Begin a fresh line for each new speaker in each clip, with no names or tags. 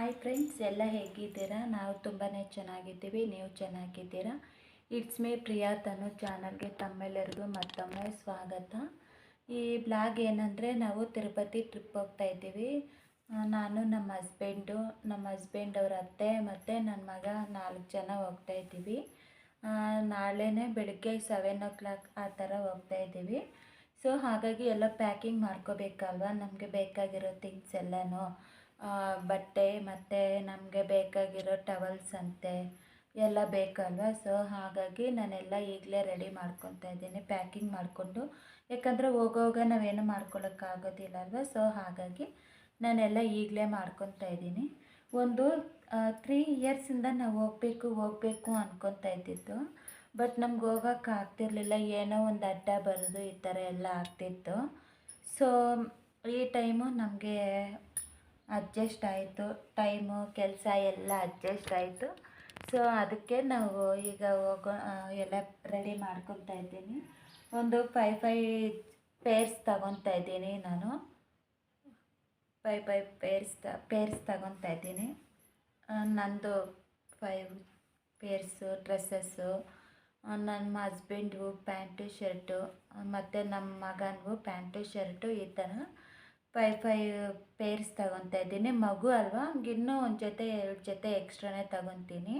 Hi friends ಎಲ್ಲ ಹೇಗಿದ್ದೀರಾ? ನಾವು ತುಂಬಾ ಚೆನ್ನಾಗಿದ್ದೀವಿ, ನೀವು ಚೆನ್ನಾಗಿದ್ದೀರಾ? ಇಟ್ಸ್ ಮೇ ಪ್ರಿಯಾ ತನು ಚಾನಲ್ಗೆ ತಮ್ಮೆಲ್ಲರಿಗೂ ಮತ್ತೊಮ್ಮೆ ಸ್ವಾಗತ. ಈ ಬ್ಲಾಗ್ ಏನಂದರೆ, ನಾವು ತಿರುಪತಿ ಟ್ರಿಪ್ ಹೋಗ್ತಾ ಇದ್ದೀವಿ. ನಾನು ನಮ್ಮ ಹಸ್ಬೆಂಡು ನಮ್ಮ ಹಸ್ಬೆಂಡ್ ಅವ್ರ ಅತ್ತೆ ಮತ್ತು ನನ್ನ ಮಗ ನಾಲ್ಕು ಜನ ಹೋಗ್ತಾ ಇದ್ದೀವಿ. ನಾಳೆನೇ ಬೆಳಗ್ಗೆ ಸೆವೆನ್ ಓ ಕ್ಲಾಕ್ ಆ ಥರ ಹೋಗ್ತಾ ಇದ್ದೀವಿ. ಸೊ ಹಾಗಾಗಿ ಎಲ್ಲ ಪ್ಯಾಕಿಂಗ್ ಮಾಡ್ಕೋಬೇಕಲ್ವ? ನಮಗೆ ಬೇಕಾಗಿರೋ ಥಿಂಗ್ಸ್ ಎಲ್ಲನೂ. ಬಟ್ಟೆ ಮತ್ತು ನಮಗೆ ಬೇಕಾಗಿರೋ ಟವಲ್ಸ್ ಅಂತೆ, ಎಲ್ಲ ಬೇಕಲ್ವ? ಸೊ ಹಾಗಾಗಿ ನಾನೆಲ್ಲ ಈಗಲೇ ರೆಡಿ ಮಾಡ್ಕೊತಾ ಇದ್ದೀನಿ ಪ್ಯಾಕಿಂಗ್ ಮಾಡಿಕೊಂಡು. ಯಾಕಂದರೆ ಹೋಗೋವಾಗ ನಾವೇನು ಮಾಡ್ಕೊಳ್ಳೋಕ್ಕಾಗೋದಿಲ್ಲ ಅಲ್ವ ಸೊ ಹಾಗಾಗಿ ನಾನೆಲ್ಲ ಈಗಲೇ ಮಾಡ್ಕೊತಾ ಇದ್ದೀನಿ. ಒಂದು ತ್ರೀ ಇಯರ್ಸಿಂದ ನಾವು ಹೋಗಬೇಕು ಹೋಗಬೇಕು ಅನ್ಕೊತಾ ಇದ್ದಿದ್ದು. ಬಟ್ ನಮ್ಗೆ ಹೋಗೋಕೆ ಏನೋ ಒಂದು ಅಡ್ಡ ಬರೋದು ಈ ಥರ ಎಲ್ಲ ಆಗ್ತಿತ್ತು. ಸೊ ಈ ಟೈಮು ನಮಗೆ ಅಡ್ಜಸ್ಟ್ ಆಯಿತು. ಟೈಮು ಕೆಲಸ ಎಲ್ಲ ಅಡ್ಜಸ್ಟ್ ಆಯಿತು. ಸೊ ಅದಕ್ಕೆ ನಾವು ಈಗ ಹೋಗೋ ಎಲ್ಲ ರೆಡಿ ಮಾಡ್ಕೊತಾ ಇದ್ದೀನಿ. ಒಂದು ಫೈ ಫೈ ಪೇರ್ಸ್ ತಗೊತಾ ಇದ್ದೀನಿ ನಾನು. ಫೈ ಫೈ ಪೇರ್ಸ್ ತ ಪೇರ್ಸ್ ತಗೊತಾ ಇದ್ದೀನಿ. ನಂದು ಫೈವ್ ಪೇರ್ಸು ಡ್ರೆಸ್ಸಸ್ಸು ನನ್ನ ಹಸ್ಬೆಂಡ್ಗೂ ಪ್ಯಾಂಟು ಶರ್ಟು ಮತ್ತು ನಮ್ಮ ಮಗನಿಗೂ ಪ್ಯಾಂಟು ಶರ್ಟು ಈ ಥರ ಫೈ ಫೈವ್ ಪೇರ್ಸ್ ತಗೊತಾ ಇದ್ದೀನಿ. ಮಗು ಅಲ್ವಾ? ಇನ್ನೂ ಒಂದು ಜೊತೆ, ಎರಡು ಜೊತೆ ಎಕ್ಸ್ಟ್ರಾನೇ ತಗೊತೀನಿ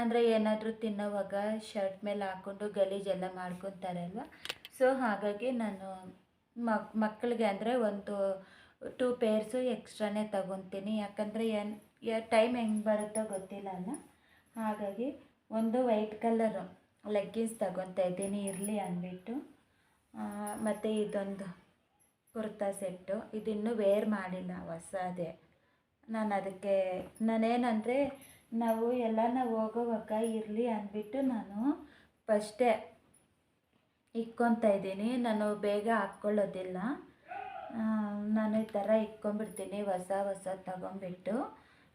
ಅಂದರೆ ಏನಾದರೂ ತಿನ್ನೋವಾಗ ಶರ್ಟ್ ಮೇಲೆ ಹಾಕ್ಕೊಂಡು ಗಲೀಜೆಲ್ಲ ಮಾಡ್ಕೊತಾರೆ ಅಲ್ವ? ಸೊ ಹಾಗಾಗಿ ನಾನು ಮಕ್, ಮಕ್ಕಳಿಗೆ ಅಂದರೆ ಒಂದು ಟೂ ಪೇರ್ಸು ಎಕ್ಸ್ಟ್ರಾನೇ ತಗೊತೀನಿ ಯಾಕಂದರೆ ಏನು ಟೈಮ್ ಹೆಂಗೆ ಬರುತ್ತೋ ಗೊತ್ತಿಲ್ಲ ಅಲ್ಲ? ಹಾಗಾಗಿ ಒಂದು ವೈಟ್ ಕಲರು ಲೆಗ್ಗಿನ್ಸ್ ತಗೊತಾ ಇದ್ದೀನಿ, ಇರಲಿ ಅಂದ್ಬಿಟ್ಟು. ಮತ್ತು ಇದೊಂದು. ಕುರ್ತಾ ಸೆಟ್ಟು, ಇದಿನ್ನೂ ವೇರ್ ಮಾಡಿಲ್ಲ ಹೊಸದೇ. ನಾನು ಅದಕ್ಕೆ, ನಾನೇನಂದರೆ ನಾವು ಎಲ್ಲ ನಾವು ಹೋಗೋವಾಗ ಇರಲಿ ಅಂದ್ಬಿಟ್ಟು ನಾನು ಫಸ್ಟೇ ಇಕ್ಕೊತಾ ಇದ್ದೀನಿ. ನಾನು ಬೇಗ ಹಾಕ್ಕೊಳ್ಳೋದಿಲ್ಲ. ನಾನು ಈ ಥರ ಇಕ್ಕೊಂಬಿಡ್ತೀನಿ ಹೊಸ ಹೊಸ ತಗೊಂಬಿಟ್ಟು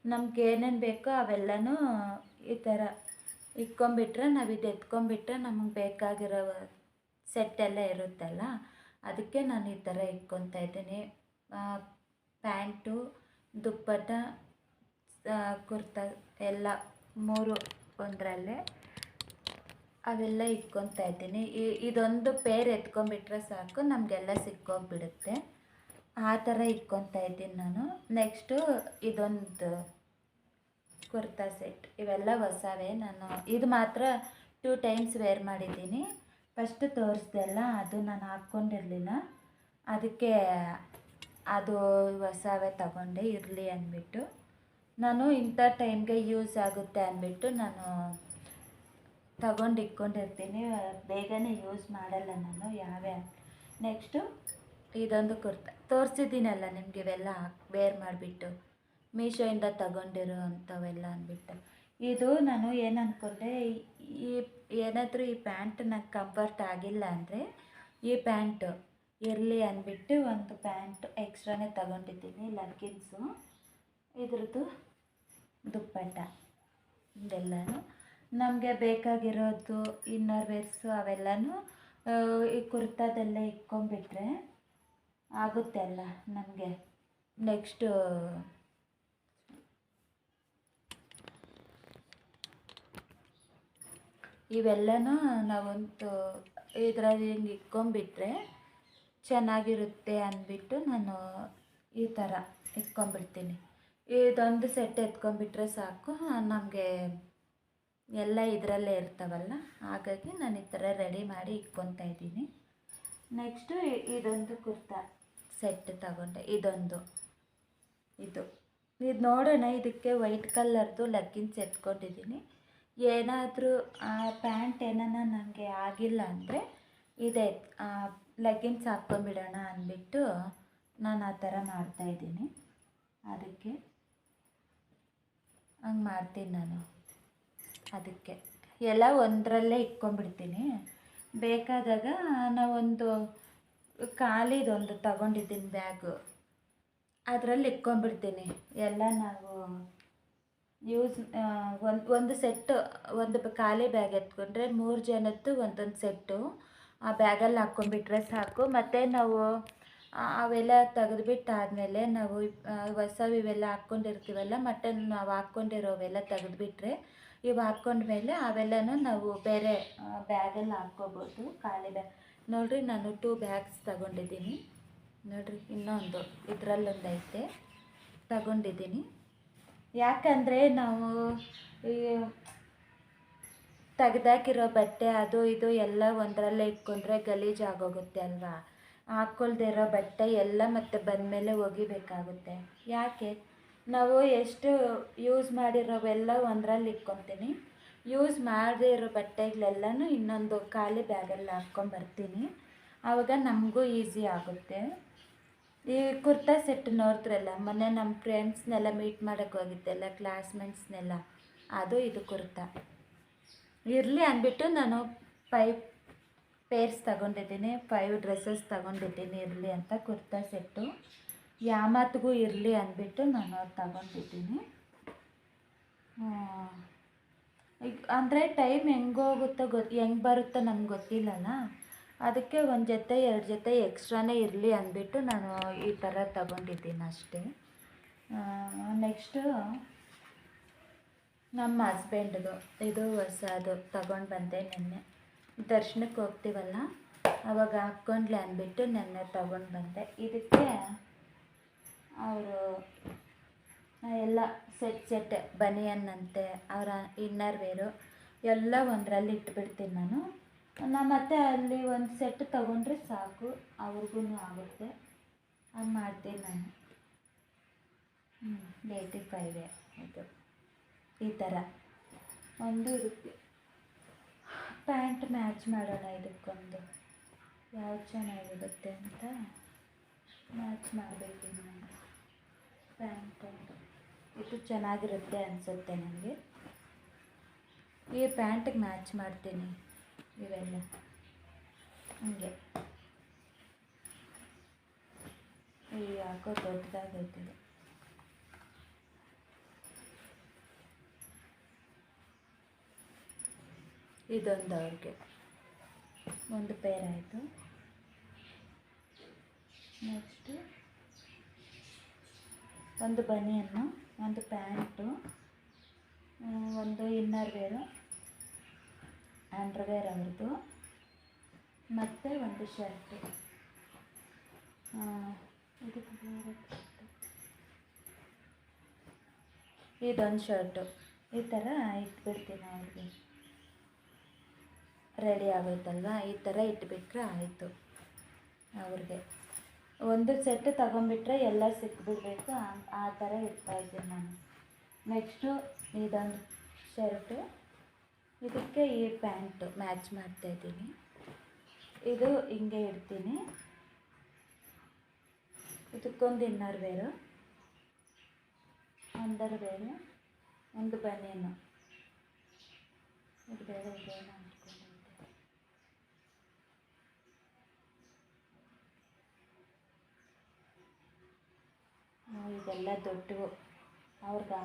ನಮ್ಗೆ ಏನೇನು ಬೇಕೋ ಅವೆಲ್ಲನೂ ಈ ಥರ ಇಕ್ಕೊಂಬಿಟ್ರೆ ನಾವು ಇದು ಎತ್ಕೊಂಬಿಟ್ರೆ ನಮಗೆ ಬೇಕಾಗಿರೋ ಸೆಟ್ಟೆಲ್ಲ ಇರುತ್ತಲ್ಲ ಅದಕ್ಕೆ ನಾನು ಈ ಥರ ಇಟ್ಕೊತಾ ಇದ್ದೀನಿ. ಪ್ಯಾಂಟು, ದುಪ್ಪಟ್ಟ ಕುರ್ತಾ ಎಲ್ಲ ಮೂರು ಒಂದರಲ್ಲೇ ಅವೆಲ್ಲ ಇಟ್ಕೊತಾ ಇದ್ದೀನಿ. ಈ- ಇದೊಂದು ಪೇರ್ ಎತ್ಕೊಂಡ್ಬಿಟ್ರೆ ಸಾಕು, ನಮಗೆಲ್ಲ ಸಿಕ್ಕೋಗ್ಬಿಡುತ್ತೆ. ಆ ಥರ ಇಟ್ಕೊತಾ ಇದ್ದೀನಿ ನಾನು. ನೆಕ್ಸ್ಟು ಇದೊಂದು ಕುರ್ತಾ ಸೆಟ್. ಇವೆಲ್ಲ ಹೊಸವೇ. ನಾನು ಇದು ಮಾತ್ರ ಟೂ ಟೈಮ್ಸ್ ವೇರ್ ಮಾಡಿದ್ದೀನಿ. ಫಸ್ಟ್ ತೋರಿಸ್ದೆಲ್ಲ ಅದು ನಾನು ಹಾಕ್ಕೊಂಡಿರಲಿಲ್ಲ. ಅದಕ್ಕೆ ಅದು ಹೊಸವೇ ತಗೊಂಡೆ, ಇರಲಿ ಅಂದ್ಬಿಟ್ಟು. ನಾನು ಇಂಥ ಟೈಮ್ಗೆ ಯೂಸ್ ಆಗುತ್ತೆ ಅಂದ್ಬಿಟ್ಟು ನಾನು ತಗೊಂಡು ಇಟ್ಕೊಂಡಿರ್ತೀನಿ. ಬೇಗನೆ ಯೂಸ್ ಮಾಡಲ್ಲ ನಾನು ಯಾವ್ಯಾ ನೆಕ್ಸ್ಟು ಇದೊಂದು ಕುರ್ತಾ. ತೋರಿಸಿದ್ದೀನಲ್ಲ ನಿಮಗೆ ಇವೆಲ್ಲ ಬೇರ್ ಮಾಡಿಬಿಟ್ಟು. ಮೀಶೋಯಿಂದ ತಗೊಂಡಿರೋ ಅಂಥವೆಲ್ಲ ಅಂದ್ಬಿಟ್ಟು. ಇದು ನಾನು ಏನು ಅಂದ್ಕೊಂಡೆ ಈ ಏನಾದರೂ ಈ ಪ್ಯಾಂಟ್ ನಂಗೆ ಕಂಫರ್ಟ್ ಆಗಿಲ್ಲ ಅಂದರೆ, ಈ ಪ್ಯಾಂಟು ಇರಲಿ ಅಂದ್ಬಿಟ್ಟು ಒಂದು ಪ್ಯಾಂಟ್ ಎಕ್ಸ್ಟ್ರಾನೇ ತಗೊಂಡಿದ್ದೀನಿ ಲಗ್ಗಿನ್ಸು ಇದ್ರದ್ದು ದುಪ್ಪಟ್ಟ ಇದೆಲ್ಲನೂ. ನಮಗೆ ಬೇಕಾಗಿರೋದು ಇನ್ನರ್ ವೇರ್ಸು ಅವೆಲ್ಲನೂ ಈ ಕುರ್ತಾದೆಲ್ಲ ಇಕ್ಕೊಂಬಿಟ್ರೆ ಆಗುತ್ತೆ ಅಲ್ಲ ನಮಗೆ. ನೆಕ್ಸ್ಟು ಇವೆಲ್ಲನೂ ನಾವೊಂದು ಇದರಲ್ಲಿ ಹಿಂಗೆ ಇಕ್ಕೊಂಬಿಟ್ರೆ ಚೆನ್ನಾಗಿರುತ್ತೆ ಅಂದ್ಬಿಟ್ಟು ನಾನು ಈ ಥರ ಇಟ್ಕೊಂಡ್ಬಿಡ್ತೀನಿ ಇದೊಂದು ಸೆಟ್ ಎತ್ಕೊಂಡ್ಬಿಟ್ರೆ ಸಾಕು. ನಮಗೆ ಎಲ್ಲ ಇದರಲ್ಲೇ ಇರ್ತಾವಲ್ಲ, ಹಾಗಾಗಿ ನಾನು ಈ ಥರ ರೆಡಿ ಮಾಡಿ ಇಟ್ಕೊತಾ ಇದ್ದೀನಿ. ನೆಕ್ಸ್ಟು ಇದೊಂದು ಕುರ್ತಾ ಸೆಟ್ ತಗೊಂಡೆ, ಇದೊಂದು. ಇದು. ಇದು ನೋಡೋಣ, ಇದಕ್ಕೆ ವೈಟ್ ಕಲರ್ದು ಲಗ್ಗಿನ್ಸ್ ಎತ್ಕೊಂಡಿದ್ದೀನಿ. ಏನಾದರೂ, ಆ, ಪ್ಯಾಂಟ್ ಏನಾನ ನನಗೆ ಆಗಿಲ್ಲ ಅಂದರೆ ಇದೆ ಲೆಗ್ಗಿನ್ಸ್ ಹಾಕ್ಕೊಂಬಿಡೋಣ ಅಂದ್ಬಿಟ್ಟು ನಾನು ಆ ಥರ ಮಾಡ್ತಾಯಿದ್ದೀನಿ ಅದಕ್ಕೆ ಹಂಗೆ ಮಾಡ್ತೀನಿ ನಾನು. ಅದಕ್ಕೆ. ಎಲ್ಲ ಒಂದರಲ್ಲೇ ಇಟ್ಕೊಂಡ್ಬಿಡ್ತೀನಿ ಬೇಕಾದಾಗ ನಾವೊಂದು ಖಾಲಿದೊಂದು ತಗೊಂಡಿದ್ದೀನಿ ಬ್ಯಾಗು. ಅದರಲ್ಲಿ ಇಟ್ಕೊಂಡ್ಬಿಡ್ತೀನಿ ಎಲ್ಲ ನಾವು ಯೂಸ್ ಒಂದು ಒಂದು ಸೆಟ್ಟು ಒಂದು ಖಾಲಿ ಬ್ಯಾಗ್ ಎತ್ಕೊಂಡ್ರೆ ಮೂರು ಜನದ್ದು ಒಂದೊಂದು ಸೆಟ್ಟು ಆ ಬ್ಯಾಗಲ್ಲಿ ಹಾಕ್ಕೊಂಡ್ಬಿಟ್ರೆ ಸಾಕು. ಮತ್ತು ನಾವು ಅವೆಲ್ಲ ತೆಗೆದ್ಬಿಟ್ಟು ಆದಮೇಲೆ ನಾವು ಹೊಸ ಹೊಸವು ಇವೆಲ್ಲ ಹಾಕ್ಕೊಂಡಿರ್ತೀವಲ್ಲ ಮತ್ತೆ ನಾವು ಹಾಕ್ಕೊಂಡಿರೋವೆಲ್ಲ ತೆಗೆದುಬಿಟ್ರೆ, ಇವು ಹಾಕ್ಕೊಂಡ್ಮೇಲೆ ಅವೆಲ್ಲನೂ ನಾವು ಬೇರೆ ಬ್ಯಾಗಲ್ಲಿ ಹಾಕ್ಕೋಬೋದು. ಖಾಲಿ ಬ್ಯಾಗ್ ನೋಡಿರಿ, ನಾನು ಟೂ ಬ್ಯಾಗ್ಸ್ ತಗೊಂಡಿದ್ದೀನಿ. ನೋಡಿರಿ, ಇನ್ನೊಂದು ಇದರಲ್ಲೊಂದೈತೆ. ತಗೊಂಡಿದ್ದೀನಿ. ಯಾಕಂದರೆ ನಾವು ಈ ತೆಗ್ದಾಕಿರೋ ಬಟ್ಟೆ ಅದು ಇದು ಎಲ್ಲ ಒಂದರಲ್ಲೇ ಇಟ್ಕೊಂಡ್ರೆ ಗಲೀಜು ಆಗೋಗುತ್ತೆ ಅಲ್ವಾ? ಹಾಕ್ಕೊಳ್ದೇ ಇರೋ ಬಟ್ಟೆ ಎಲ್ಲ ಮತ್ತೆ ಬಂದಮೇಲೆ ಒಗಿಬೇಕಾಗುತ್ತೆ. ಯಾಕೆ? ನಾವು ಎಷ್ಟು ಯೂಸ್ ಮಾಡಿರೋವೆಲ್ಲ ಒಂದರಲ್ಲಿ ಇಟ್ಕೊತೀನಿ. ಯೂಸ್ ಮಾಡದೇ ಇರೋ ಬಟ್ಟೆಗಳೆಲ್ಲನೂ ಇನ್ನೊಂದು ಖಾಲಿ ಬ್ಯಾಗಲ್ಲಿ ಹಾಕ್ಕೊಂಬರ್ತೀನಿ ಆವಾಗ ನಮಗೂ ಈಸಿ ಆಗುತ್ತೆ. ಈ ಕುರ್ತಾ ಸೆಟ್ ನೋಡಿದ್ರಲ್ಲ ಮೊನ್ನೆ ನಮ್ಮ ಫ್ರೆಂಡ್ಸ್ನೆಲ್ಲ ಮೀಟ್ ಮಾಡೋಕ್ಕೆ ಹೋಗಿದ್ದೆಲ್ಲ ಕ್ಲಾಸ್ಮೇಟ್ಸ್ನೆಲ್ಲ ಅದು ಇದು ಕುರ್ತಾ. ಇರಲಿ ಅಂದ್ಬಿಟ್ಟು ನಾನು ಫೈವ್ ಪೇರ್ಸ್ ತಗೊಂಡಿದ್ದೀನಿ ಫೈವ್ ಡ್ರೆಸ್ಸಸ್ ತಗೊಂಡಿದ್ದೀನಿ ಇರಲಿ ಅಂತ ಕುರ್ತಾ ಸೆಟ್ಟು. ಯಾಮತ್ಗೂ ಇರಲಿ ಅಂದ್ಬಿಟ್ಟು ನಾನು ತಗೊಂಡಿದ್ದೀನಿ. ಈಗ ಅಂದರೆ ಟೈಮ್ ಹೆಂಗೋಗುತ್ತೋ ಗೊತ್ತು ಹೆಂಗೆ ಬರುತ್ತೋ ನಮ್ಗೆ ಗೊತ್ತಿಲ್ಲಲ್ಲ ಅದಕ್ಕೆ ಒಂದು ಜೊತೆ, ಎರಡು ಜೊತೆ ಎಕ್ಸ್ಟ್ರಾನೇ ಇರಲಿ ಅಂದ್ಬಿಟ್ಟು ನಾನು ಈ ಥರ ತಗೊಂಡಿದ್ದೀನಿ ಅಷ್ಟೇ. ನೆಕ್ಸ್ಟು ನಮ್ಮ ಹಸ್ಬೆಂಡ್ದು ಇದು ಹೊಸದು ತಗೊಂಡು ಬಂದೆ ನಿನ್ನೆ. ದರ್ಶನಕ್ಕೆ ಹೋಗ್ತೀವಲ್ಲ, ಅವಾಗ ಹಾಕ್ಕೊಂಡ್ಲೆ ಅಂದ್ಬಿಟ್ಟು ನೆನ್ನೆ ತಗೊಂಡು ಬಂದೆ. ಇದಕ್ಕೆ ಅವರು ಎಲ್ಲ ಸೆಟ್ ಸೆಟ್ ಬನಿಯನ್ ಅಂತೆ, ಅವರ ಇನ್ನರ್ ವೇರು ಎಲ್ಲ ಒಂದರಲ್ಲಿ ಇಟ್ಬಿಡ್ತೀನಿ ನಾನು. ನಾ ಮತ್ತೆ ಅಲ್ಲಿ ಒಂದು ಸೆಟ್ ತಗೊಂಡ್ರೆ ಸಾಕು ಅವ್ರಿಗೂ ಆಗುತ್ತೆ. ಅದು ಮಾಡ್ತೀನಿ ನಾನು. ಹ್ಞೂ ಏಯ್ಟಿ ಫೈವೇ ಇದು ಈ ಥರ ಒಂದು ಇರುತ್ತೆ. ಪ್ಯಾಂಟ್ ಮ್ಯಾಚ್ ಮಾಡೋಣ ಇದಕ್ಕೊಂದು. ಯಾವ್ದು ಚೆನ್ನಾಗಿರುತ್ತೆ ಅಂತ ಮ್ಯಾಚ್ ಮಾಡಬೇಕು ನಾನು ಪ್ಯಾಂಟ್ ಇದು ಚೆನ್ನಾಗಿರುತ್ತೆ ಅನಿಸುತ್ತೆ ನನಗೆ ಈ ಪ್ಯಾಂಟಿಗೆ ಮ್ಯಾಚ್ ಮಾಡ್ತೀನಿ. ಇವೆಲ್ಲ ಹಂಗೆ. ಈ ಯಾಕೋ ದೊಡ್ಡದಾಗೈತಿದೆ. ಇದೊಂದು ಅವ್ರಿಗೆ. ಒಂದು ಪೇರ್ ಆಯಿತು. ನೆಕ್ಸ್ಟು ಒಂದು ಬನಿಯನ್ನು, ಒಂದು ಪ್ಯಾಂಟು ಒಂದು ಇನ್ನರ್ ವೇರು ಅಂಡರ್ವೇರ್ ಅವ್ರದ್ದು. ಮತ್ತು ಒಂದು ಶರ್ಟು. ಇದು. ಇದೊಂದು ಶರ್ಟು. ಈ ಥರ ಇಟ್ಬಿಡ್ತೀನಿ ಅವ್ರಿಗೆ. ರೆಡಿ ಆಗೋಯ್ತಲ್ವಾ? ಈ ಥರ ಇಟ್ಬಿಟ್ರೆ ಆಯಿತು ಅವ್ರಿಗೆ. ಒಂದು ಸೆಟ್ ತಗೊಂಬಿಟ್ರೆ ಎಲ್ಲ ಸಿಕ್ಬಿಡ್ಬೇಕು. ಆ ಥರ ಇಡ್ತಾಯಿದ್ದೀನಿ ನಾನು. ನೆಕ್ಸ್ಟು ಇದೊಂದು ಶರ್ಟು. ಇದಕ್ಕೆ ಈ ಪ್ಯಾಂಟು ಮ್ಯಾಚ್ ಮಾಡ್ತಾ ಇದ್ದೀನಿ. ಇದು ಹಿಂಗೆ ಇಡ್ತೀನಿ. ಇದಕ್ಕೊಂದು ಇನ್ನರ್ ಬೇರು ಅಂಡರ್ ಬೇರೆ ಒಂದು ಬನಿಯನು ಇದು ಬೇರೆ ಬೇರೆ ಇದೆಲ್ಲ ದೊಡ್ಡವು. ಅವ್ರಿಗೆ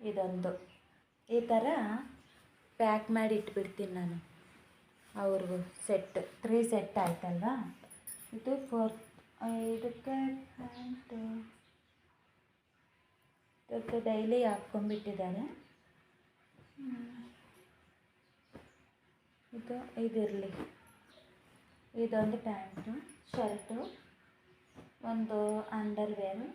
ಇದೊಂದು. ಈ ಥರ ಪ್ಯಾಕ್ ಮಾಡಿ ಇಟ್ಬಿಡ್ತೀನಿ ನಾನು. ಅವ್ರಿಗೂ ಸೆಟ್ ತ್ರೀ ಸೆಟ್ ಆಯ್ತಲ್ವಾ? ಇದು ಫೋರ್ ಇದಕ್ಕೆ ಪ್ಯಾಂಟು ಇದಕ್ಕೆ ಡೈಲಿ ಹಾಕ್ಕೊಂಡ್ಬಿಟ್ಟಿದ್ದಾರೆ. ಇದು, ಇದಿರಲಿ. ಇದೊಂದು ಪ್ಯಾಂಟು ಶರ್ಟು ಒಂದು ಅಂಡರ್ವೇರು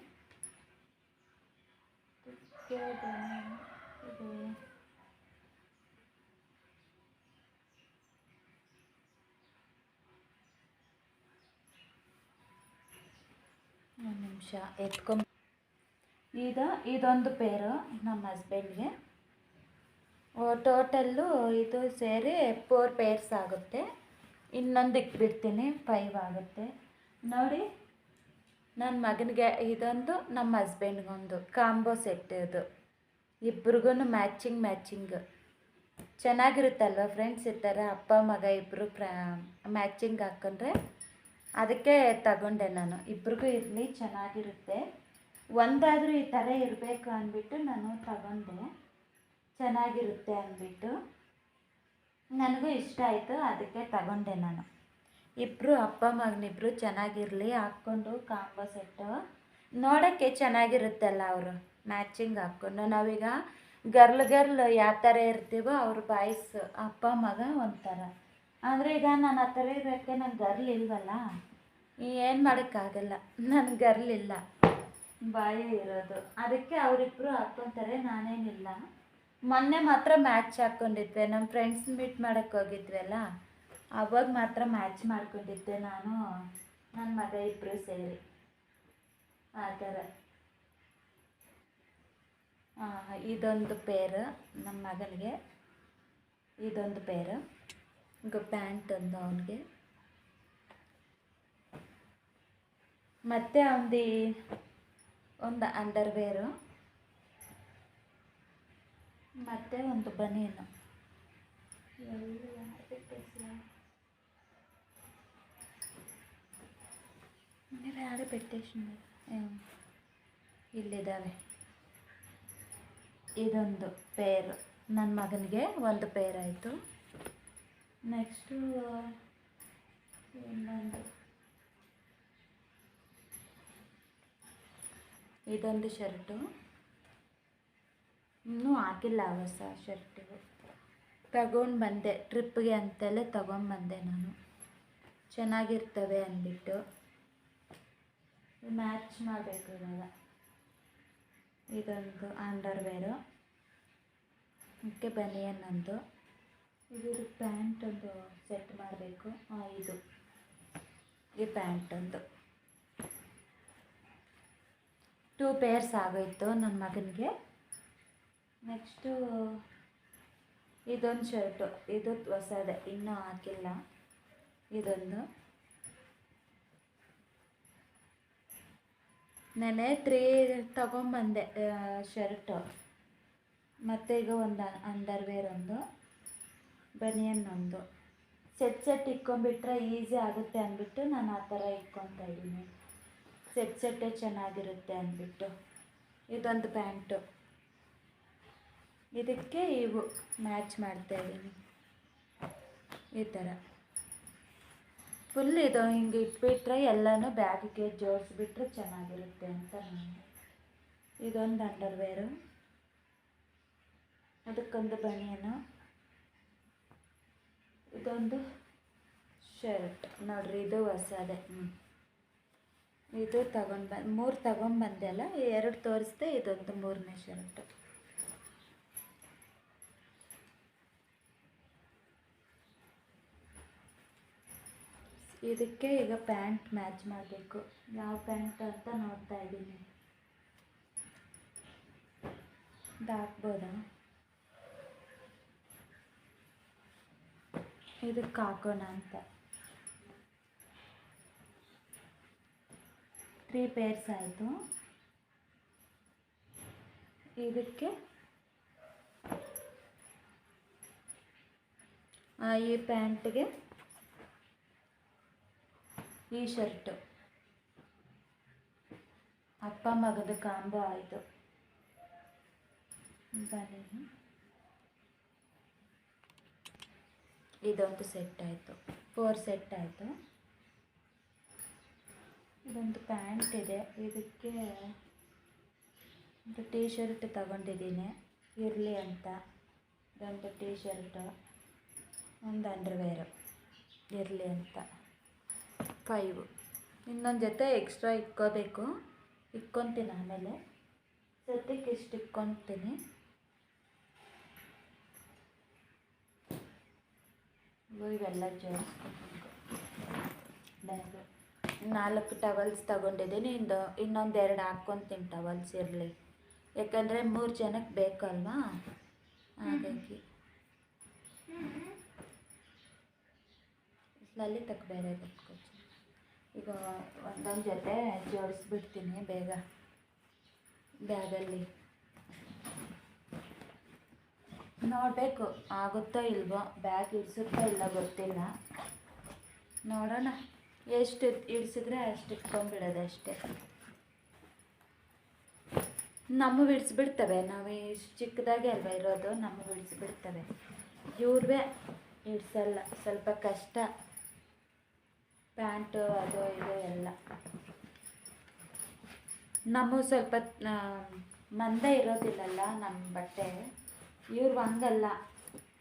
ಒಂದು ನಿಮಿಷ ಎತ್ಕೊಂಬ ಈಗ ಇದೊಂದು ಪೇರು ನಮ್ಮ ಹಸ್ಬೆಂಡ್ಗೆ ಟೋಟಲ್ಲು ಇದು ಸೇರಿ ಫೋರ್ ಪೇರ್ಸ್ ಆಗುತ್ತೆ. ಇನ್ನೊಂದು ಇಟ್ಬಿಡ್ತೀನಿ ಫೈವ್ ಆಗುತ್ತೆ. ನೋಡಿ ನನ್ನ ಮಗನಿಗೆ ಇದೊಂದು ನಮ್ಮ ಹಸ್ಬೆಂಡ್ಗೊಂದು ಕಾಂಬೋ ಸೆಟ್ ಇದು. ಇಬ್ರಿಗೂ ಮ್ಯಾಚಿಂಗ್ ಮ್ಯಾಚಿಂಗ್ ಚೆನ್ನಾಗಿರುತ್ತಲ್ವ ಫ್ರೆಂಡ್ಸ್ ಈ ಥರ ಅಪ್ಪ, ಮಗ ಇಬ್ಬರು ಪ್ರ ಮ್ಯಾಚಿಂಗ್ ಹಾಕ್ಕೊಂಡ್ರೆ ಅದಕ್ಕೆ ತಗೊಂಡೆ ನಾನು. ಇಬ್ರಿಗೂ ಇರಲಿ, ಚೆನ್ನಾಗಿರುತ್ತೆ. ಒಂದಾದರೂ ಈ ಥರ ಇರಬೇಕು ಅಂದ್ಬಿಟ್ಟು ನಾನು ತಗೊಂಡೆ. ಚೆನ್ನಾಗಿರುತ್ತೆ ಅಂದ್ಬಿಟ್ಟು. ನನಗೂ ಇಷ್ಟ ಆಯಿತು, ಅದಕ್ಕೆ ತಗೊಂಡೆ ನಾನು. ಇಬ್ಬರು ಅಪ್ಪ ಮಗನಿಬ್ರು ಚೆನ್ನಾಗಿರಲಿ, ಹಾಕ್ಕೊಂಡು ಕಾಂಬೋ ಸೆಟ್ಟು. ನೋಡೋಕ್ಕೆ ಚೆನ್ನಾಗಿರುತ್ತಲ್ಲ ಅವರು ಮ್ಯಾಚಿಂಗ್ ಹಾಕ್ಕೊಂಡು. ನಾವೀಗ ಗರ್ಲ್ ಗರ್ಲ್ ಯಾವ ಥರ ಇರ್ತೀವೋ ಅವ್ರ ಬಾಯ್ಸ್ ಅಪ್ಪ ಮಗ ಒಂಥರ. ಅಂದರೆ ಈಗ ನಾನು ಆ ಥರ ಇರೋಕ್ಕೆ ನಂಗೆ ಗರ್ಲ್ ಇಲ್ವಲ್ಲ? ಏನು ಮಾಡೋಕ್ಕಾಗಲ್ಲ ನನ್ನ ಗರ್ಲ್ ಇಲ್ಲ. ಬಾಯೇ ಇರೋದು. ಅದಕ್ಕೆ ಅವರಿಬ್ಬರು ಹಾಕ್ಕೊತಾರೆ, ನಾನೇನಿಲ್ಲ. ಮೊನ್ನೆ ಮಾತ್ರ ಮ್ಯಾಚ್ ಹಾಕ್ಕೊಂಡಿದ್ವಿ, ನಮ್ಮ ಫ್ರೆಂಡ್ಸ್ ಮೀಟ್ ಮಾಡೋಕ್ಕೆ ಹೋಗಿದ್ವಲ್ಲ ಅವಾಗ ಮಾತ್ರ ಮ್ಯಾಚ್ ಮಾಡ್ಕೊಂಡಿದ್ದೆ ನಾನು ನನ್ನ ಮಗ ಇಬ್ಬರು ಸೇರಿ. ಆ ಥರ. ಇದೊಂದು ಪೇರು ನಮ್ಮ ಮಗನಿಗೆ. ಇದೊಂದು ಪೇರು ಈಗ ಪ್ಯಾಂಟ್ ಒಂದು ಅವನಿಗೆ. ಮತ್ತು ಅವನದಿ ಒಂದು ಅಂಡರ್ವೇರು ಮತ್ತು ಒಂದು ಬನೀನು. ಎಲ್ಲಿ ನೀವು ಯಾರು ಪೆಟ್ಟೇಶನ್ ಇಲ್ಲಿದ್ದಾವೆ. ಇದೊಂದು ಪೇರ್ ನನ್ನ ಮಗನಿಗೆ ಒಂದು ಪೇರ್ ಆಯಿತು. ನೆಕ್ಸ್ಟು ಇನ್ನೊಂದು. ಇದೊಂದು ಶರ್ಟು ಇನ್ನೂ ಹಾಕಿಲ್ಲ ಹೊಸ ಶರ್ಟು ತಗೊಂಡು ಬಂದೆ. ಟ್ರಿಪ್ಗೆ ಅಂತೆಲ್ಲ ತಗೊಂಡ್ಬಂದೆ ನಾನು. ಚೆನ್ನಾಗಿರ್ತವೆ ಅಂದ್ಬಿಟ್ಟು. ಮ್ಯಾಚ್ ಮಾಡಬೇಕು ಇವಾಗ. ಇದೊಂದು ಅಂಡರ್ವೇರು ಇದಕ್ಕೆ ಬನಿಯನ್ ಒಂದು ಇದ್ರ ಪ್ಯಾಂಟ್ ಒಂದು ಸೆಟ್ ಮಾಡಬೇಕು. ಇದು. ಈ ಪ್ಯಾಂಟ್ ಒಂದು. ಟೂ ಪೇರ್ಸ್ ಆಗೋಯ್ತು ನನ್ನ ಮಗನಿಗೆ. ನೆಕ್ಸ್ಟು ಇದೊಂದು ಶರ್ಟು ಇದು ಹೊಸದೇ. ಇನ್ನೂ ಹಾಕಿಲ್ಲ. ಇದೊಂದು. ನೆನೆ ತ್ರೀ ತಗೊಂಬಂದೆ ಶರ್ಟು ಮತ್ತು ಈಗ ಒಂದು ಅಂಡರ್ವೇರ್ ಒಂದು ಬನಿಯನ್ ಒಂದು. ಸೆಟ್ ಸೆಟ್ ಇಕ್ಕೊಂಬಿಟ್ರೆ ಈಸಿ ಆಗುತ್ತೆ ಅಂದ್ಬಿಟ್ಟು ನಾನು ಆ ಥರ ಇಟ್ಕೊತಾ ಇದ್ದೀನಿ. ಸೆಟ್ ಸೆಟ್ಟೇ ಚೆನ್ನಾಗಿರುತ್ತೆ ಅಂದ್ಬಿಟ್ಟು. ಇದೊಂದು ಪ್ಯಾಂಟು ಇದಕ್ಕೆ ಇವು ಮ್ಯಾಚ್ ಮಾಡ್ತಾ ಇದ್ದೀನಿ. ಈ ಥರ. ಫುಲ್ ಇದು ಹಿಂಗೆ ಇಟ್ಬಿಟ್ರೆ ಎಲ್ಲನೂ ಬ್ಯಾಗಿಗೆ ಜೋಡಿಸ್ಬಿಟ್ರೆ ಚೆನ್ನಾಗಿರುತ್ತೆ ಅಂತ ನಾನು ಇದೊಂದು ಅಂಡರ್ವೇರು ಅದಕ್ಕೊಂದು ಬನಿಯನು. ಇದೊಂದು ಶರ್ಟ್ ನೋಡ್ರಿ, ಇದು ಹೊಸದೇ. ಹ್ಞೂ ಇದು ತಗೊಂಡು ಮೂರು ತಗೊಂಡ್ಬಂದೆ ಅಲ್ಲ, ಎರಡು ತೋರಿಸ್ದೆ, ಇದೊಂದು ಮೂರನೇ ಶರ್ಟು ಇದಕ್ಕೆ ಈಗ ಪ್ಯಾಂಟ್ ಮ್ಯಾಚ್ ಮಾಡಬೇಕು. ಯಾವ ಪ್ಯಾಂಟ್ ಅಂತ ನೋಡ್ತಾ ಇದ್ದೀನಿ. ಇದು ಹಾಕ್ಬೋದಾ ಇದಕ್ಕೆ ಹಾಕೋಣ ಅಂತ. ತ್ರೀ ಪೇರ್ಸ್ ಆಯಿತು. ಇದಕ್ಕೆ ಈ ಪ್ಯಾಂಟ್ಗೆ ಈ ಶರ್ಟು. ಅಪ್ಪ ಮಗದ ಕಾಂಬೋ ಆಯಿತು. ಬನ್ನಿ ಇದೊಂದು ಸೆಟ್ ಆಯಿತು. ಫೋರ್ ಸೆಟ್ ಆಯಿತು. ಇದೊಂದು ಪ್ಯಾಂಟ್ ಇದೆ. ಇದಕ್ಕೆ ಒಂದು ಟೀ ಶರ್ಟ್ ತಗೊಂಡಿದ್ದೀನಿ. ಇರಲಿ ಅಂತ. ಇದೊಂದು ಟೀ ಶರ್ಟು ಒಂದು ಅಂಡರ್ವೇರು. ಇರಲಿ ಅಂತ. ಫೈವ್ ಇನ್ನೊಂದು ಜೊತೆ ಎಕ್ಸ್ಟ್ರಾ ಇಕ್ಕೋಬೇಕು ಇಕ್ಕೊತೀನಿ ಆಮೇಲೆ. ಸದ್ಯಕ್ಕೆ ಇಷ್ಟು ಇಕ್ಕೊತೀನಿ ಇವು ಇವೆಲ್ಲ ಜೋಡಿಸ್ಕೊಬೇಕು ಬ್ಯಾಗು. ನಾಲ್ಕು ಟವಲ್ಸ್ ತಗೊಂಡಿದ್ದೀನಿ. ಇಂದು ಇನ್ನೊಂದು ಎರಡು ಹಾಕ್ಕೊತೀನಿ ಟವಲ್ಸ್ ಇರಲಿ. ಯಾಕಂದರೆ ಮೂರು ಜನಕ್ಕೆ ಬೇಕಲ್ವಾ? ಹಾಗಾಗಿ. ಇಲ್ಲಿ ಬೇರೆ ಕಟ್ಕೊಚ್ಚು ಈಗ ಒಂದೊಂದು ಜೊತೆ ಜೋಡಿಸ್ಬಿಡ್ತೀನಿ ಬೇಗ. ಬ್ಯಾಗಲ್ಲಿ. ನೋಡಬೇಕು, ಆಗುತ್ತೋ ಇಲ್ವೋ, ಬ್ಯಾಗ್ ಇಡ್ಸುತ್ತೋ ಇಲ್ಲ ಗೊತ್ತಿಲ್ಲ. ನೋಡೋಣ, ಎಷ್ಟು ಇಡ್ಸಿದ್ರೆ ಅಷ್ಟು ಇಟ್ಕೊಂಡ್ಬಿಡೋದು ಅಷ್ಟೇ. ನಮ್ಮ ಬಿಡಿಸ್ಬಿಡ್ತವೆ ನಾವು ಇಷ್ಟು ಚಿಕ್ಕದಾಗೆ ಅಲ್ವ ಇರೋದು ನಮ್ಮ ಬಿಡಿಸ್ಬಿಡ್ತವೆ ಇವ್ರವೇ ಇಡ್ಸಲ್ಲ, ಸ್ವಲ್ಪ ಕಷ್ಟ. ಪ್ಯಾಂಟು, ಅದು ಇದು ಎಲ್ಲ. ನಮ್ಮ ಸ್ವಲ್ಪ ಮಂದ ಇರೋದಿಲ್ಲಲ್ಲ ನಮ್ಮ ಬಟ್ಟೆ. ಇವ್ರು ಹಂಗಲ್ಲ.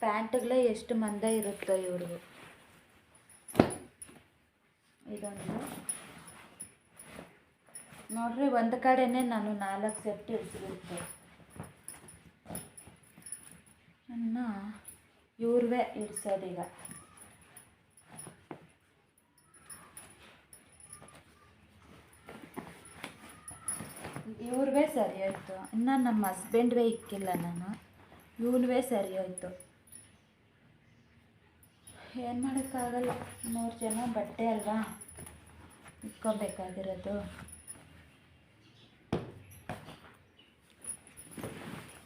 ಪ್ಯಾಂಟ್ಗಳೇ ಎಷ್ಟು ಮಂದ ಇರುತ್ತೋ ಇವ್ರಿಗೂ ಇದೊಂದು. ನೋಡ್ರಿ, ಒಂದು ಕಡೆನೇ ನಾನು ನಾಲ್ಕು ಸೆಟ್ ಇರಿಸಿರುತ್ತೆ ಇನ್ನು ಇವ್ರವೇ ಇಳಿಸೋದೀಗ ಇವ್ರವೇ ಸರಿ ಆಯಿತು ಇನ್ನು ನಮ್ಮ ಹಸ್ಬೆಂಡ್ವೇ ಇಕ್ಕಿಲ್ಲ ನಾನು. ಇವನ್ವೇ ಸರಿ ಹೋಯ್ತು. ಏನು ಮಾಡೋಕ್ಕಾಗಲ್ಲ. ಮೂರು ಜನ ಬಟ್ಟೆ ಅಲ್ವಾ? ಇಕ್ಕೋಬೇಕಾಗಿರೋದು.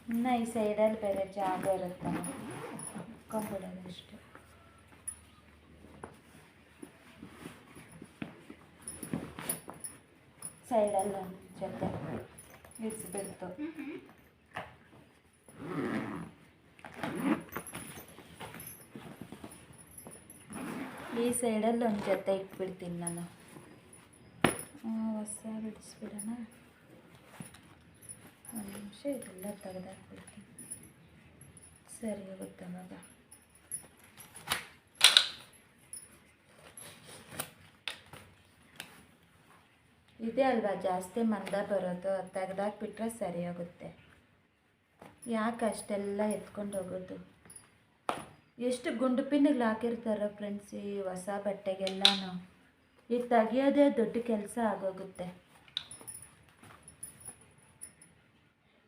ಇನ್ನು ಈ ಸೈಡಲ್ಲಿ ಬೇರೆ ಜಾಗ ಇರುತ್ತೆ ಇಕ್ಕೊಂಬಿಡೋದು ಅಷ್ಟೆ. ಸೈಡಲ್ಲಿ ಜೊತೆ ಇಳಿಸ್ಬಿಡ್ತು ಈ ಸೈಡಲ್ಲಿ ಒಂದು ಜೊತೆ ಇಟ್ಬಿಡ್ತೀನಿ ನಾನು. ಹೊಸ ಬಿಡಿಸ್ಬಿಡೋಣ. ಒಂದು ನಿಮಿಷ ಇದೆಲ್ಲ ತೆಗೆದಾಕ್ಬಿಡ್ತೀನಿ. ಸರಿ ಹೋಗುತ್ತೆ ಅವಾಗ ಇದೇ ಅಲ್ವಾ ಜಾಸ್ತಿ ಮಂದ ಬರೋದು, ತೆಗೆದಾಕ್ಬಿಟ್ರೆ ಸರಿ ಹೋಗುತ್ತೆ ಯಾಕೆ ಅಷ್ಟೆಲ್ಲ ಎತ್ಕೊಂಡು ಹೋಗೋದು? ಎಷ್ಟು ಗುಂಡು ಪಿನ್ನಿಗೆ ಹಾಕಿರ್ತಾರೋ ಫ್ರೆಂಡ್ಸ್ ಈ ಹೊಸ ಬಟ್ಟೆಗೆಲ್ಲನೂ. ಇದು ತೆಗಿಯೋದೇ ದೊಡ್ಡ ಕೆಲಸ ಆಗೋಗುತ್ತೆ.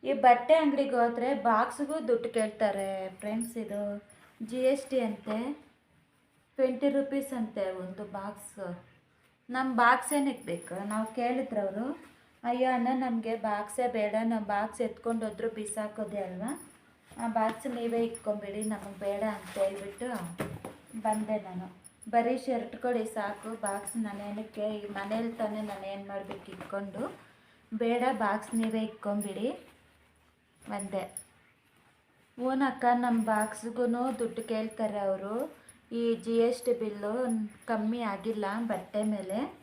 ಈ ಬಟ್ಟೆ ಅಂಗಡಿಗೆ ಹೋದರೆ ಬಾಕ್ಸ್ಗೂ ದುಡ್ಡು ಕೇಳ್ತಾರೆ ಫ್ರೆಂಡ್ಸ್ ಇದು. ಜಿ ಎಸ್ ಟಿ ಅಂತೆ ಟ್ವೆಂಟಿ ರುಪೀಸ್ ಅಂತೆ ಒಂದು ಬಾಕ್ಸ್. ನಮ್ಮ ಬಾಕ್ಸ್ ಏನಕ್ಕೆ ನಾವು ಕೇಳಿದ್ರವರು, ಅಯ್ಯೋ ಅಣ್ಣ, ನಮಗೆ ಬಾಕ್ಸೇ ಬೇಡ, ನಾವು ಬಾಕ್ಸ್ ಎತ್ಕೊಂಡು ಹೋದ್ರು ಬಿಸಾಕೋದೇ ಅಲ್ವಾ? ಆ ಬಾಕ್ಸ್ ನೀವೇ ಇಟ್ಕೊಂಬಿಡಿ, ನಮಗೆ ಬೇಡ ಅಂತ ಹೇಳ್ಬಿಟ್ಟು ಬಂದೆ ನಾನು. ಬರೀ ಶರ್ಟ್ ಕೊಡಿ ಸಾಕು, ಬಾಕ್ಸ್ ನಾನೇನಕ್ಕೆ ಈ ಮನೇಲಿ ತಾನೇ ನಾನು ಏನು ಮಾಡಬೇಕು ಇಟ್ಕೊಂಡು, ಬೇಡ, ಬಾಕ್ಸ್ ನೀವೇ ಇಟ್ಕೊಂಬಿಡಿ, ಬಂದೆ. ಓನಕ್ಕ ನಮ್ಮ ಬಾಕ್ಸ್ಗೂ ದುಡ್ಡು ಕೇಳ್ತಾರೆ ಅವರು. ಈ ಜಿ ಎಸ್ ಟಿ ಬಿಲ್ಲು ಕಮ್ಮಿ ಆಗಿಲ್ಲ ಬಟ್ಟೆ ಮೇಲೆ.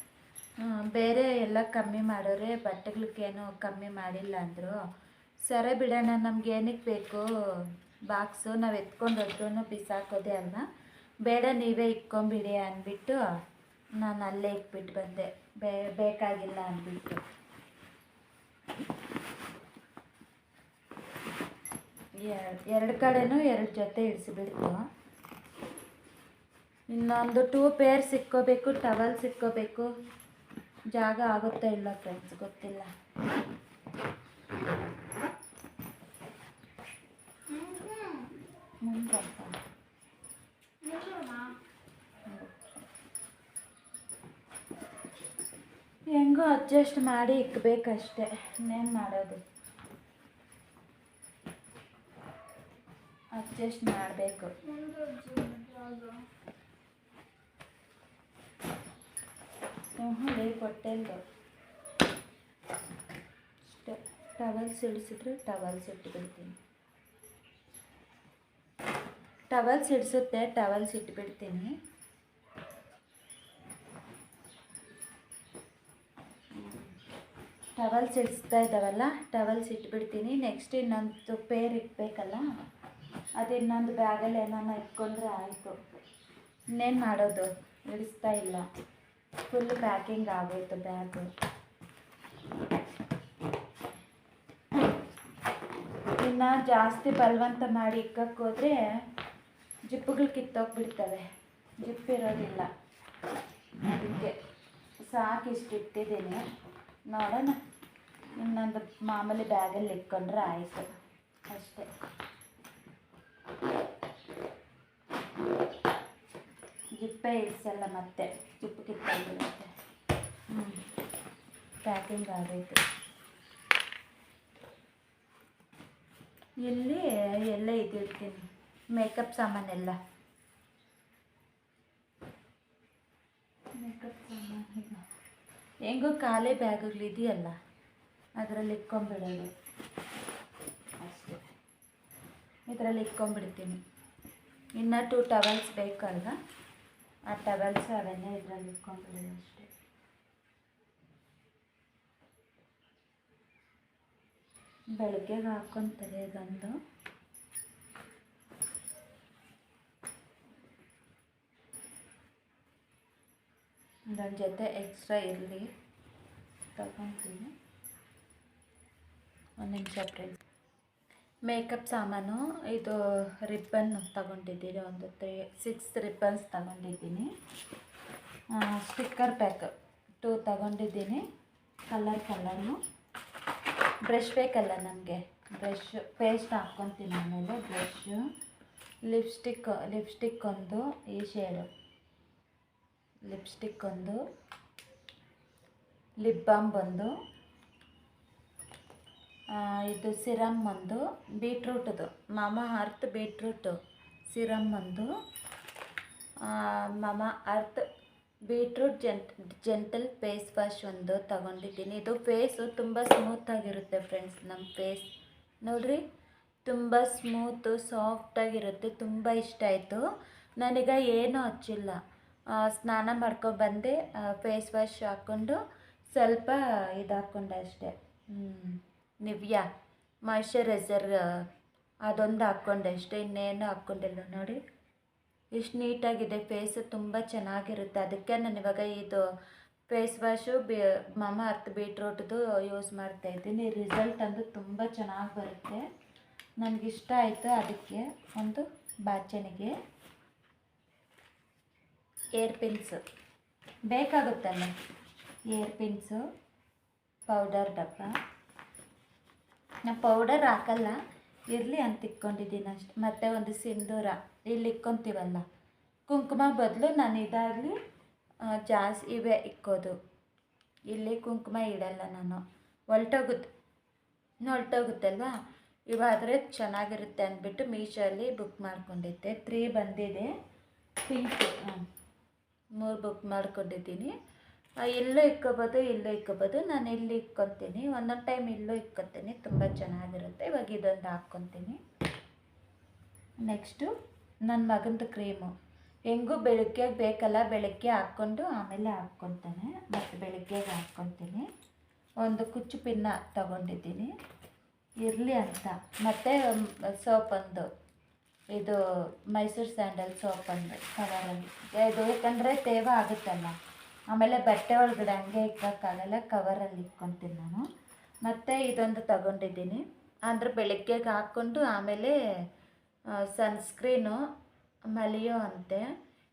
ಬೇರೆ ಎಲ್ಲ ಕಮ್ಮಿ ಮಾಡೋರೆ ಬಟ್ಟೆಗಳಿಗೇನು ಕಮ್ಮಿ ಮಾಡಿಲ್ಲ ಅಂದರು. ಸರಿ ಬಿಡೋಣ ನಮ್ಗೆ ಏನಕ್ಕೆ ಬೇಕು? ಬಾಕ್ಸು ನಾವು ಎತ್ಕೊಂಡು ಹೋದ್ರೂ ಬಿಸಾಕೋದೆ ಅಲ್ವಾ? ಬೇಡ, ನೀವೇ ಇಟ್ಕೊಂಬಿಡಿ ಅಂದ್ಬಿಟ್ಟು ನಾನು ಅಲ್ಲೇ ಇಟ್ಬಿಟ್ಟು ಬಂದೆ. ಬೇ, ಬೇಕಾಗಿಲ್ಲ ಅಂದ್ಬಿಟ್ಟು. ಎರ್- ಎರಡು ಕಡೆನೂ ಎರಡು ಜೊತೆ ಇಳಿಸಿಬಿಡ್ತು. ಇನ್ನೊಂದು ಟೂ ಪೇರ್ ಸಿಕ್ಕೋಬೇಕು ಟವಲ್ ಸಿಕ್ಕೋಬೇಕು. ಜಾಗ ಆಗುತ್ತಾ ಇಲ್ಲ ಫ್ರೆಂಡ್ಸ್ ಗೊತ್ತಿಲ್ಲ. ಹೆಂಗೋ ಅಡ್ಜಸ್ಟ್ ಮಾಡಿ ಇಕ್ಬೇಕಷ್ಟೆ, ಇನ್ನೇನು ಮಾಡೋದು? ಅಡ್ಜಸ್ಟ್ ಮಾಡಬೇಕು. ಹ್ಞೂ ಲೇ ಕೊಟ್ಟೆಲ್ದು ಅಷ್ಟೇ ಟವಲ್ಸ್ ಇಳಿಸಿದ್ರೆ ಟವಲ್ಸ್ ಇಟ್ಬಿಡ್ತೀನಿ ಟವಲ್ಸ್ ಇಡಿಸುತ್ತೆ ಟವಲ್ಸ್ ಇಟ್ಬಿಡ್ತೀನಿ ಟವಲ್ಸ್ ಇಡಿಸ್ತಾ ಇದ್ದಾವಲ್ಲ, ಟವಲ್ಸ್ ಇಟ್ಬಿಡ್ತೀನಿ ನೆಕ್ಸ್ಟ್ ಇನ್ನೊಂದು ಪೇರ್ ಇಟ್ಬೇಕಲ್ಲ, ಅದು ಇನ್ನೊಂದು ಬ್ಯಾಗಲ್ಲಿ ಏನಾನ ಇಟ್ಕೊಂಡ್ರೆ ಆಯಿತು. ಇನ್ನೇನು ಮಾಡೋದು? ಇಡಿಸ್ತಾ ಇಲ್ಲ. ಫುಲ್ ಪ್ಯಾಕಿಂಗ್ ಆಗೋಯ್ತು ಬ್ಯಾಗ್. ಇನ್ನು ಜಾಸ್ತಿ ಬಲವಂತ ಮಾಡಿ ಇಕ್ಕಕ್ಕೆ ಹೋದರೆ ಜಿಪ್ಪುಗಳು ಕಿತ್ತೋಗ್ಬಿಡ್ತವೆ. ಜಿಪ್ ಇರೋದಿಲ್ಲ. ಅದಕ್ಕೆ ಸಾಕು ಇಷ್ಟು ಇಟ್ಟಿದ್ದೀನಿ. ನೋಡೋಣ. ಇನ್ನೊಂದು ಮಾಮೂಲಿ ಬ್ಯಾಗಲ್ಲಿ ಇಕ್ಕೊಂಡ್ರೆ ಆಯಿತು. ಅಷ್ಟೇ. ಜಿಪ್ಪೇ ಇಳಿಸಲ್ಲ ಮತ್ತೆ. ಜಿಪ್ಪು ಕಿತ್ತೋಗ್ಬಿಡುತ್ತೆ ಹ್ಞೂ ಪ್ಯಾಕಿಂಗ್ ಆಗೈತೆ. ಇಲ್ಲಿ ಎಲ್ಲ ಇದಿರ್ತೀನಿ ಮೇಕಪ್ ಸಾಮಾನೆಲ್ಲ. ಮೇಕಪ್ ಸಾಮಾನು ಹೆಂಗೋ ಖಾಲಿ ಬ್ಯಾಗ್ಗಳು ಇದೆಯಲ್ಲ, ಅದರಲ್ಲಿ ಇಟ್ಕೊಂಡ್ಬಿಡೋದು. ಅಷ್ಟೇ. ಇದರಲ್ಲಿ ಇಟ್ಕೊಂಬಿಡ್ತೀನಿ ಇನ್ನೂ ಟೂ ಟವಲ್ಸ್ ಬೇಕಲ್ವ? ಆ ಟವೆಲ್ಸ್ ಅವೆಲ್ಲ ಇದರಲ್ಲಿ ಇಟ್ಕೊಂಡ್ಬಿಡಿ ಅಷ್ಟೇ ಬೆಳಗ್ಗೆಗೆ ಹಾಕ್ಕೊಂತಾರೆ ಇದೊಂದು ನನ್ನ ಜೊತೆ ಎಕ್ಸ್ಟ್ರಾ ಇರಲಿ ತಗೊತೀನಿ ಒಂದು ನಿಮಿಷ ಫ್ರೆಂಡ್ಸ್ ಮೇಕಪ್ ಸಾಮಾನು ಇದು ರಿಬ್ಬನ್ ತಗೊಂಡಿದ್ದೀನಿ ಒಂದು ತ್ರೀ ಸಿಕ್ಸ್ ರಿಬ್ಬನ್ಸ್ ತಗೊಂಡಿದ್ದೀನಿ. ಸ್ಟಿಕ್ಕರ್ ಪ್ಯಾಕ್ ಟೂ ತಗೊಂಡಿದ್ದೀನಿ ಕಲರ್ ಕಲರ್ನು ಬ್ರಷ್ ಬೇಕಲ್ಲ ನಮಗೆ? ಬ್ರಷ್ ಪೇಸ್ಟ್ ಹಾಕ್ಕೊತೀನಿ ಆಮೇಲೆ ಬ್ರಷ್ ಲಿಪ್ಸ್ಟಿಕ್ ಲಿಪ್ಸ್ಟಿಕ್ ಒಂದು ಈ ಶೇಡು ಲಿಪ್ಸ್ಟಿಕ್ ಒಂದು ಲಿಪ್ ಬಾಮ್ ಆ, ಇದು ಸಿರಮ್ ಒಂದು ಬೀಟ್ರೂಟದು. ಮಾಮ ಅರ್ತ್ ಬೀಟ್ರೂಟು. ಸಿರಮ್ ಒಂದು Mamaearth beetroot gent gentle face wash ಒಂದು ತಗೊಂಡಿದ್ದೀನಿ. ಇದು ಫೇಸು ತುಂಬ ಸ್ಮೂತಾಗಿರುತ್ತೆ ಫ್ರೆಂಡ್ಸ್ ನಮ್ಮ ಫೇಸ್. ನೋಡ್ರಿ, ತುಂಬ ಸ್ಮೂತು ಸಾಫ್ಟಾಗಿರುತ್ತೆ ತುಂಬ ಇಷ್ಟ ಆಯಿತು. ನನಗೆ ಏನೂ ಹಚ್ಚಿಲ್ಲ. ಸ್ನಾನ ಮಾಡ್ಕೊಂಡು ಬಂದೆ ಫೇಸ್ ವಾಶ್ ಹಾಕ್ಕೊಂಡು ಸ್ವಲ್ಪ ಇದು ಹಾಕ್ಕೊಂಡೆ ಅಷ್ಟೇ. ಹ್ಮ್. ನಿವ್ಯಾ ಮಾಯ್ಶ್ಚರೈಸರ್ ಅದೊಂದು ಹಾಕ್ಕೊಂಡೆ ಅಷ್ಟೇ ಇನ್ನೇನು ಹಾಕ್ಕೊಂಡಿಲ್ಲ ನೋಡಿ. ಎಷ್ಟು ನೀಟಾಗಿದೆ ಫೇಸ್ ತುಂಬ ಚೆನ್ನಾಗಿರುತ್ತೆ. ಅದಕ್ಕೆ ನಾನು ಇವಾಗ ಇದು ಫೇಸ್ ವಾಶು ಬಿ, ಮಮ ಅರ್ತ್ ಬೀಟ್ರೋಟ್ದು ಯೂಸ್ ಮಾಡ್ತಾ ಇದ್ದೀನಿ. ರಿಸಲ್ಟ್ ಅಂದು ತುಂಬ ಚೆನ್ನಾಗಿ ಬರುತ್ತೆ. ನನಗಿಷ್ಟ ಆಯಿತು ಅದಕ್ಕೆ ಒಂದು ಬಾಚಣಿಗೆ. ಏರ್ ಪಿನ್ಸು ಬೇಕಾಗುತ್ತಲ್ಲ? ಏರ್ ಪಿನ್ಸು ಪೌಡರ್ ಡಬ್ಬ. ನಾ ಪೌಡರ್ ಹಾಕಲ್ಲ, ಇರಲಿ ಅಂತ ಇಟ್ಕೊಂಡಿದ್ದೀನಿ ಅಷ್ಟೆ. ಮತ್ತು ಒಂದು ಸಿಂಧೂರ, ಇಲ್ಲಿ ಇಕ್ಕೊಂತೀವಲ್ಲ ಕುಂಕುಮ ಬದಲು ನಾನು ಇದಾಗಲಿ ಜಾಸ್ತಿ ಇವೆ ಇಕ್ಕೋದು. ಇಲ್ಲಿ ಕುಂಕುಮ ಇಡಲ್ಲ ನಾನು. ಹೊಲ್ಟೋಗುತ್ತೆ. ಹೊಲ್ಟೋಗುತ್ತಲ್ವಾ? ಇವಾದರೆ ಚೆನ್ನಾಗಿರುತ್ತೆ ಅಂದ್ಬಿಟ್ಟು ಮೀಶೋಲ್ಲಿ ಬುಕ್ ಮಾಡ್ಕೊಂಡಿದ್ದೆ. ತ್ರೀ ಬಂದಿದೆ. ಪಿಂಕ್ ಮೂರು ಬುಕ್ ಮಾಡ್ಕೊಂಡಿದ್ದೀನಿ. ಆ, ಇಲ್ಲೂ ಇಕ್ಕೋಬೋದು ಇಲ್ಲೂ ಇಕ್ಕೋಬೋದು. ನಾನು ಇಲ್ಲಿ ಇಕ್ಕೊತೀನಿ. ಒಂದೊಂದು ಟೈಮ್ ಇಲ್ಲೂ ಇಕ್ಕೊತೀನಿ. ತುಂಬ ಚೆನ್ನಾಗಿರುತ್ತೆ. ಇವಾಗ ಇದೊಂದು ಹಾಕ್ಕೊತೀನಿ. ನೆಕ್ಸ್ಟು ನನ್ನ ಮಗಂದು ಕ್ರೀಮು ಹೆಂಗೂ ಬೆಳಗ್ಗೆ ಬೇಕಲ್ಲ ಬೆಳಗ್ಗೆ ಹಾಕ್ಕೊಂಡು ಆಮೇಲೆ ಹಾಕ್ಕೊತಾನೆ. ಮತ್ತು ಬೆಳಗ್ಗೆಗೆ ಹಾಕ್ಕೊತೀನಿ. ಒಂದು ಕುಚ್ಚು ಪಿನ್ನ ತಗೊಂಡಿದ್ದೀನಿ. ಇರಲಿ ಅಂತ. ಮತ್ತು ಸೋಪ್ ಒಂದು. ಇದು ಮೈಸೂರು ಸ್ಯಾಂಡಲ್ ಸೋಪ್ ಒಂದು. ಕವರಲ್ಲಿ ಇದು ಯಾಕಂದರೆ ತೇವ ಆಗುತ್ತಲ್ಲ. ಆಮೇಲೆ ಬಟ್ಟೆ ಒಳಗಡೆ ಹಂಗೆ ಇಕ್ಕೋಕ್ಕಾಗಲ್ಲ ಕವರಲ್ಲಿ ಇಕ್ಕೊತೀನಿ ನಾನು. ಮತ್ತು ಇದೊಂದು ತಗೊಂಡಿದ್ದೀನಿ. ಅಂದರೆ ಬೆಳಗ್ಗೆಗೆ ಹಾಕ್ಕೊಂಡು ಆಮೇಲೆ ಸನ್ಸ್ಕ್ರೀನು ಮಲಿಯೋ ಅಂತೆ.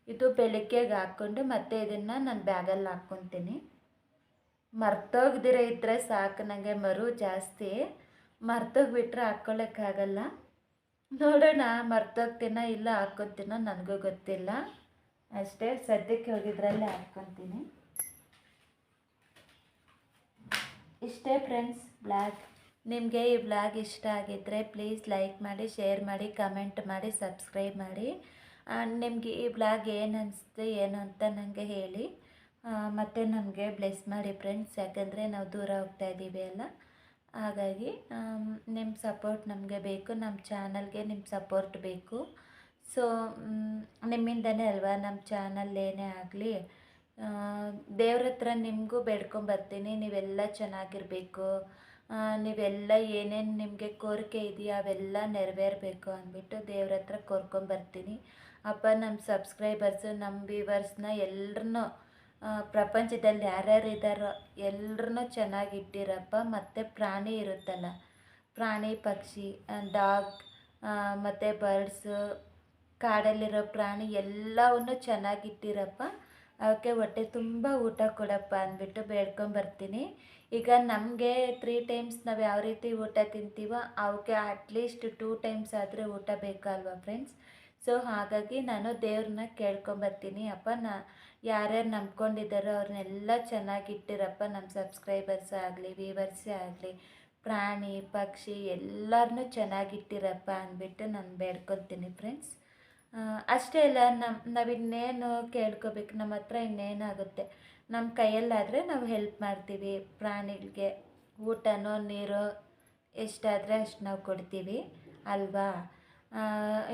ಇದು ಬೆಳಗ್ಗೆಗೆ ಹಾಕ್ಕೊಂಡು ಮತ್ತೆ ಇದನ್ನು ನಾನು ಬ್ಯಾಗಲ್ಲಿ ಹಾಕ್ಕೊತೀನಿ. ಮರ್ತೋಗ್ದಿರ ಇದ್ದರೆ ಸಾಕು ನನಗೆ ಮರು ಜಾಸ್ತಿ. ಮರ್ತೋಗ್ಬಿಟ್ರೆ ಹಾಕ್ಕೊಳ್ಳೋಕ್ಕಾಗಲ್ಲ ನೋಡೋಣ, ಮರ್ತೋಗ್ತೀನ ಇಲ್ಲ ಹಾಕ್ಕೊತೀನೋ ನನಗೂ ಗೊತ್ತಿಲ್ಲ. ಅಷ್ಟೇ ಸದ್ಯಕ್ಕೆ ಹೋಗಿದ್ರಲ್ಲೇ ಹಾಕ್ಕೊತೀನಿ ಇಷ್ಟೇ ಫ್ರೆಂಡ್ಸ್ ಬ್ಲಾಗ್ ನಿಮಗೆ ಈ ಬ್ಲಾಗ್ ಇಷ್ಟ ಆಗಿದ್ದರೆ ಪ್ಲೀಸ್ ಲೈಕ್ ಮಾಡಿ ಶೇರ್ ಮಾಡಿ ಕಮೆಂಟ್ ಮಾಡಿ ಸಬ್ಸ್ಕ್ರೈಬ್ ಮಾಡಿ. ನಿಮಗೆ ಈ ಬ್ಲಾಗ್ ಏನು ಅನಿಸ್ತು ಏನು ಅಂತ ನನಗೆ ಹೇಳಿ. ಮತ್ತು ನಮಗೆ ಬ್ಲೆಸ್ ಮಾಡಿ ಫ್ರೆಂಡ್ಸ್ ಯಾಕಂದರೆ ನಾವು ದೂರ ಹೋಗ್ತಾ ಇದ್ದೀವಿ ಅಲ್ಲ. ಹಾಗಾಗಿ ನಿಮ್ಮ ಸಪೋರ್ಟ್ ನಮಗೆ ಬೇಕು ನಮ್ಮ ಚಾನಲ್ಗೆ ನಿಮ್ಮ ಸಪೋರ್ಟ್ ಬೇಕು. ಸೊ ನಿಮ್ಮಿಂದನೇ ಅಲ್ವಾ? ನಮ್ಮ ಚಾನಲ್ ಏನೇ ಆಗಲಿ ದೇವ್ರ ಹತ್ರ ನಿಮಗೂ ಬೇಡ್ಕೊಂಬರ್ತೀನಿ ನೀವೆಲ್ಲ ಚೆನ್ನಾಗಿರಬೇಕು. ನೀವೆಲ್ಲ ಏನೇನು ನಿಮಗೆ ಕೋರಿಕೆ ಇದೆಯಾ ಅವೆಲ್ಲ ನೆರವೇರಬೇಕು ಅಂದ್ಬಿಟ್ಟು ದೇವ್ರ ಹತ್ರ ಕೋರ್ಕೊಂಬರ್ತೀನಿ ಅಪ್ಪ ನಮ್ಮ ಸಬ್ಸ್ಕ್ರೈಬರ್ಸು ನಮ್ಮ ವ್ಯೂವರ್ಸ್ನ ಎಲ್ಲರನ್ನೂ ಪ್ರಪಂಚದಲ್ಲಿ ಯಾರ್ಯಾರು ಇದ್ದಾರೋ ಎಲ್ರನ್ನೂ ಚೆನ್ನಾಗಿಟ್ಟಿರಪ್ಪ ಮತ್ತು ಪ್ರಾಣಿ ಇರುತ್ತಲ್ಲ, ಪ್ರಾಣಿ ಪಕ್ಷಿ ಡಾಗ್ ಮತ್ತು ಬರ್ಡ್ಸು ಕಾಡಲ್ಲಿರೋ ಪ್ರಾಣಿ ಎಲ್ಲವನ್ನು ಚೆನ್ನಾಗಿಟ್ಟಿರಪ್ಪ. ಅವಕ್ಕೆ ಹೊಟ್ಟೆ ತುಂಬ ಊಟ ಕೊಡಪ್ಪ ಅಂದ್ಬಿಟ್ಟು ಬೇಡ್ಕೊಂಬರ್ತೀನಿ ಈಗ ನಮಗೆ ತ್ರೀ ಟೈಮ್ಸ್ ನಾವು ಯಾವ ರೀತಿ ಊಟ ತಿಂತೀವೋ ಅವಕ್ಕೆ ಅಟ್ಲೀಸ್ಟ್ ಟೂ ಟೈಮ್ಸ್ ಆದರೆ ಊಟ ಬೇಕಲ್ವಾ ಫ್ರೆಂಡ್ಸ್ ಸೊ ಹಾಗಾಗಿ ನಾನು ದೇವ್ರನ್ನ ಕೇಳ್ಕೊಂಬರ್ತೀನಿ ಅಪ್ಪ, ನಾ ಯಾರ್ಯಾರು ನಂಬ್ಕೊಂಡಿದ್ದಾರೋ ಅವ್ರನ್ನೆಲ್ಲ ಚೆನ್ನಾಗಿಟ್ಟಿರಪ್ಪ. ನಮ್ಮ ಸಬ್ಸ್ಕ್ರೈಬರ್ಸ್ ಆಗಲಿ ವ್ಯೂವರ್ಸೇ ಆಗಲಿ, ಪ್ರಾಣಿ, ಪಕ್ಷಿ ಎಲ್ಲರನ್ನೂ ಚೆನ್ನಾಗಿಟ್ಟಿರಪ್ಪ ಅಂದ್ಬಿಟ್ಟು ನಾನು ಬೇಡ್ಕೊಳ್ತೀನಿ ಫ್ರೆಂಡ್ಸ್ ಅಷ್ಟೇ ಅಲ್ಲ ನಮ್ಮ ನಾವು ಇನ್ನೇನು ಕೇಳ್ಕೋಬೇಕು ನಮ್ಮ ಹತ್ರ ಇನ್ನೇನಾಗುತ್ತೆ. ನಮ್ಮ ಕೈಯಲ್ಲಾದರೆ ನಾವು ಹೆಲ್ಪ್ ಮಾಡ್ತೀವಿ. ಪ್ರಾಣಿಗಳಿಗೆ ಊಟನೋ, ನೀರು ಎಷ್ಟಾದರೆ ಅಷ್ಟು ನಾವು ಕೊಡ್ತೀವಿ, ಅಲ್ವಾ?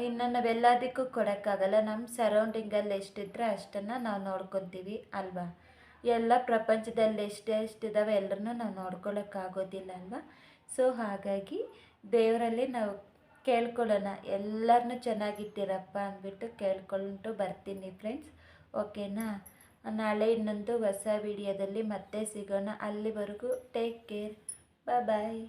ಇನ್ನು ನಾವೆಲ್ಲದಕ್ಕೂ ಕೊಡೋಕ್ಕಾಗಲ್ಲ. ನಮ್ಮ ಸರೌಂಡಿಂಗಲ್ಲಿ ಎಷ್ಟಿದ್ರೆ ಅಷ್ಟನ್ನು ನಾವು ನೋಡ್ಕೊತೀವಿ, ಅಲ್ವಾ? ಎಲ್ಲ ಪ್ರಪಂಚದಲ್ಲಿ ಎಷ್ಟೇ ಎಷ್ಟಿದ್ದಾವೆ ಎಲ್ಲರನ್ನೂ ನಾವು ನೋಡ್ಕೊಳ್ಳೋಕ್ಕಾಗೋದಿಲ್ಲ ಅಲ್ವಾ? ಸೊ ಹಾಗಾಗಿ ದೇವರಲ್ಲಿ ನಾವು ಕೇಳ್ಕೊಳ್ಳೋಣ. ಎಲ್ಲರನ್ನೂ ಚೆನ್ನಾಗಿದ್ದೀರಪ್ಪ ಅಂದ್ಬಿಟ್ಟು ಕೇಳ್ಕೊಂಡು ಬರ್ತೀನಿ ಫ್ರೆಂಡ್ಸ್ ಓಕೆನಾ ನಾಳೆ ಇನ್ನೊಂದು ಹೊಸ ವಿಡಿಯೋದಲ್ಲಿ ಮತ್ತೆ ಸಿಗೋಣ. ಅಲ್ಲಿವರೆಗೂ ಟೇಕ್ ಕೇರ್ ಬಾಯ್